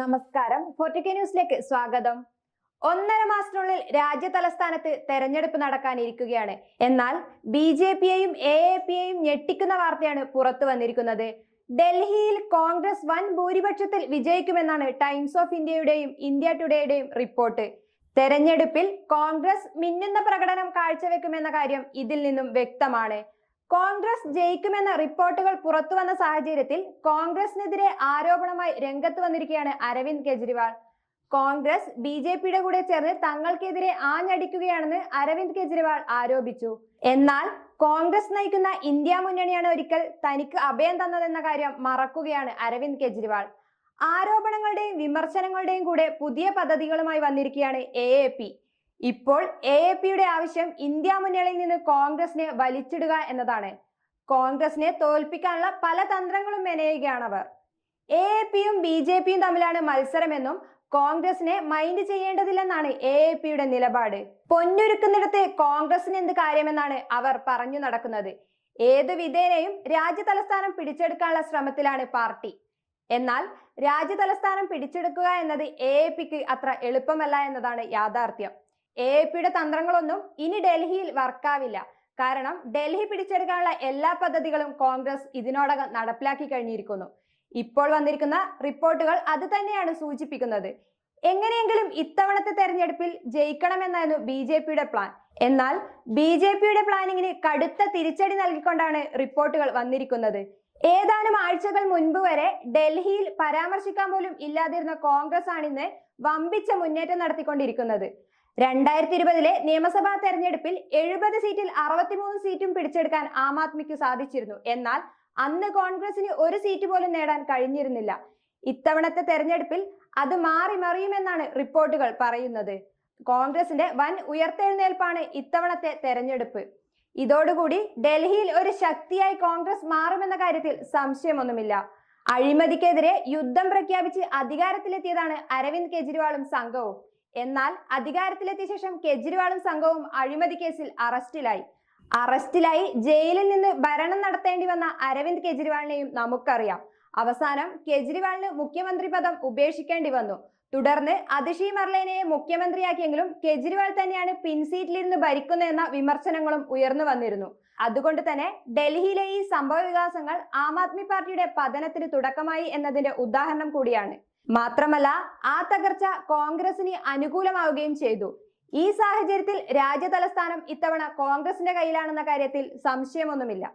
നമസ്കാരം. ഫോർട്ടിക്കെ ന്യൂസിലേക്ക് സ്വാഗതം. ഒന്നര മാസത്തിനുള്ളിൽ രാജ്യ തലസ്ഥാനത്ത് തെരഞ്ഞെടുപ്പ് നടക്കാനിരിക്കുകയാണ്. എന്നാൽ ബി ജെ പിയെയും എ എ പിയെയും ഞെട്ടിക്കുന്ന വാർത്തയാണ് പുറത്തു വന്നിരിക്കുന്നത്. ഡൽഹിയിൽ കോൺഗ്രസ് വൻ ഭൂരിപക്ഷത്തിൽ വിജയിക്കുമെന്നാണ് ടൈംസ് ഓഫ് ഇന്ത്യയുടെയും ഇന്ത്യ ടുഡേയുടെയും റിപ്പോർട്ട്. തെരഞ്ഞെടുപ്പിൽ കോൺഗ്രസ് മിന്നുന്ന പ്രകടനം കാഴ്ചവെക്കുമെന്ന കാര്യം ഇതിൽ നിന്നും വ്യക്തമാണ്. കോൺഗ്രസ് ജയിക്കുമെന്ന റിപ്പോർട്ടുകൾ പുറത്തു വന്ന സാഹചര്യത്തിൽ കോൺഗ്രസിനെതിരെ ആരോപണമായി രംഗത്ത് വന്നിരിക്കുകയാണ് അരവിന്ദ് കെജ്രിവാൾ. കോൺഗ്രസ് ബി ജെ പിയുടെ കൂടെ ചേർന്ന് തങ്ങൾക്കെതിരെ ആഞ്ഞടിക്കുകയാണെന്ന് അരവിന്ദ് കെജ്രിവാൾ ആരോപിച്ചു. എന്നാൽ കോൺഗ്രസ് നയിക്കുന്ന ഇന്ത്യ മുന്നണിയാണ് ഒരിക്കൽ തനിക്ക് അഭയം തന്നതെന്ന കാര്യം മറക്കുകയാണ് അരവിന്ദ് കെജ്രിവാൾ. ആരോപണങ്ങളുടെയും വിമർശനങ്ങളുടെയും കൂടെ പുതിയ പദ്ധതികളുമായി വന്നിരിക്കുകയാണ് എ ഇപ്പോൾ എ എ പിയുടെ ആവശ്യം ഇന്ത്യ മുന്നണിയിൽ നിന്ന് കോൺഗ്രസിനെ വലിച്ചിടുക എന്നതാണ്. കോൺഗ്രസിനെ തോൽപ്പിക്കാനുള്ള പല തന്ത്രങ്ങളും മെനയുകയാണവർ. എ എ പിയും ബി ജെ പിയും തമ്മിലാണ് മത്സരമെന്നും കോൺഗ്രസിനെ മൈൻഡ് ചെയ്യേണ്ടതില്ലെന്നാണ് എ എ പിയുടെ നിലപാട്. പൊന്നൊരുക്കുന്നിടത്ത് കോൺഗ്രസിന് എന്ത് കാര്യമെന്നാണ് അവർ പറഞ്ഞു നടക്കുന്നത്. ഏത് വിധേനയും രാജ്യ തലസ്ഥാനം പിടിച്ചെടുക്കാനുള്ള ശ്രമത്തിലാണ് പാർട്ടി. എന്നാൽ രാജ്യ തലസ്ഥാനം പിടിച്ചെടുക്കുക എന്നത് എ എ പിക്ക് അത്ര എളുപ്പമല്ല എന്നതാണ് യാഥാർത്ഥ്യം. എ പിയുടെ തന്ത്രങ്ങളൊന്നും ഇനി ഡൽഹിയിൽ വർക്കാവില്ല കാരണം ഡൽഹി പിടിച്ചെടുക്കാനുള്ള എല്ലാ പദ്ധതികളും കോൺഗ്രസ് ഇതിനോടകം നടപ്പിലാക്കി കഴിഞ്ഞിരിക്കുന്നു. ഇപ്പോൾ വന്നിരിക്കുന്ന റിപ്പോർട്ടുകൾ അത് തന്നെയാണ് സൂചിപ്പിക്കുന്നത്. എങ്ങനെയെങ്കിലും ഇത്തവണത്തെ തെരഞ്ഞെടുപ്പിൽ ജയിക്കണമെന്നായിരുന്നു ബി ജെ പിയുടെ പ്ലാൻ എന്നാൽ ബി ജെ പിയുടെ പ്ലാനിങ്ങിന് കടുത്ത തിരിച്ചടി നൽകിക്കൊണ്ടാണ് റിപ്പോർട്ടുകൾ വന്നിരിക്കുന്നത്. ഏതാനും ആഴ്ചകൾ മുൻപ് വരെ ഡൽഹിയിൽ പരാമർശിക്കാൻ പോലും ഇല്ലാതിരുന്ന കോൺഗ്രസ് ആണ് ഇന്ന് വമ്പിച്ച മുന്നേറ്റം നടത്തിക്കൊണ്ടിരിക്കുന്നത്. രണ്ടായിരത്തി ഇരുപതിലെ നിയമസഭാ തെരഞ്ഞെടുപ്പിൽ എഴുപത് സീറ്റിൽ അറുപത്തിമൂന്ന് സീറ്റും പിടിച്ചെടുക്കാൻ ആം ആദ്മിക്ക് സാധിച്ചിരുന്നു. എന്നാൽ അന്ന് കോൺഗ്രസിന് ഒരു സീറ്റ് പോലും നേടാൻ കഴിഞ്ഞിരുന്നില്ല. ഇത്തവണത്തെ തെരഞ്ഞെടുപ്പിൽ അത് മാറി മറിയുമെന്നാണ് റിപ്പോർട്ടുകൾ പറയുന്നത്. കോൺഗ്രസിന്റെ വൻ ഉയർത്തെഴുന്നേൽപ്പാണ് ഇത്തവണത്തെ തെരഞ്ഞെടുപ്പ്. ഇതോടുകൂടി ഡൽഹിയിൽ ഒരു ശക്തിയായി കോൺഗ്രസ് മാറുമെന്ന കാര്യത്തിൽ സംശയമൊന്നുമില്ല. അഴിമതിക്കെതിരെ യുദ്ധം പ്രഖ്യാപിച്ച് അധികാരത്തിലെത്തിയതാണ് അരവിന്ദ് കെജ്രിവാളും സംഘവും. എന്നാൽ അധികാരത്തിലെത്തിയ ശേഷം കെജ്രിവാളും സംഘവും അഴിമതി കേസിൽ അറസ്റ്റിലായി. അറസ്റ്റിലായി ജയിലിൽ നിന്ന് ഭരണം നടത്തേണ്ടി വന്ന അരവിന്ദ് കെജ്രിവാളിനെയും നമുക്കറിയാം. അവസാനം കെജ്രിവാളിന് മുഖ്യമന്ത്രി പദം ഉപേക്ഷിക്കേണ്ടി വന്നു. തുടർന്ന് അതിഷി മർലേനയെ മുഖ്യമന്ത്രിയാക്കിയെങ്കിലും കെജ്രിവാൾ തന്നെയാണ് പിൻസീറ്റിലിരുന്ന് ഭരിക്കുന്നതെന്ന വിമർശനങ്ങളും ഉയർന്നു വന്നിരുന്നു. അതുകൊണ്ട് തന്നെ ഡൽഹിയിലെ ഈ സംഭവ വികാസങ്ങൾ ആം ആദ്മി പാർട്ടിയുടെ പതനത്തിന് തുടക്കമായി എന്നതിന്റെ ഉദാഹരണം കൂടിയാണ്. മാത്രമല്ല ആ തകർച്ച കോൺഗ്രസിന് അനുകൂലമാവുകയും ചെയ്തു. ഈ സാഹചര്യത്തിൽ രാജ്യ തലസ്ഥാനം ഇത്തവണ കോൺഗ്രസിന്റെ കയ്യിലാണെന്ന കാര്യത്തിൽ സംശയമൊന്നുമില്ല.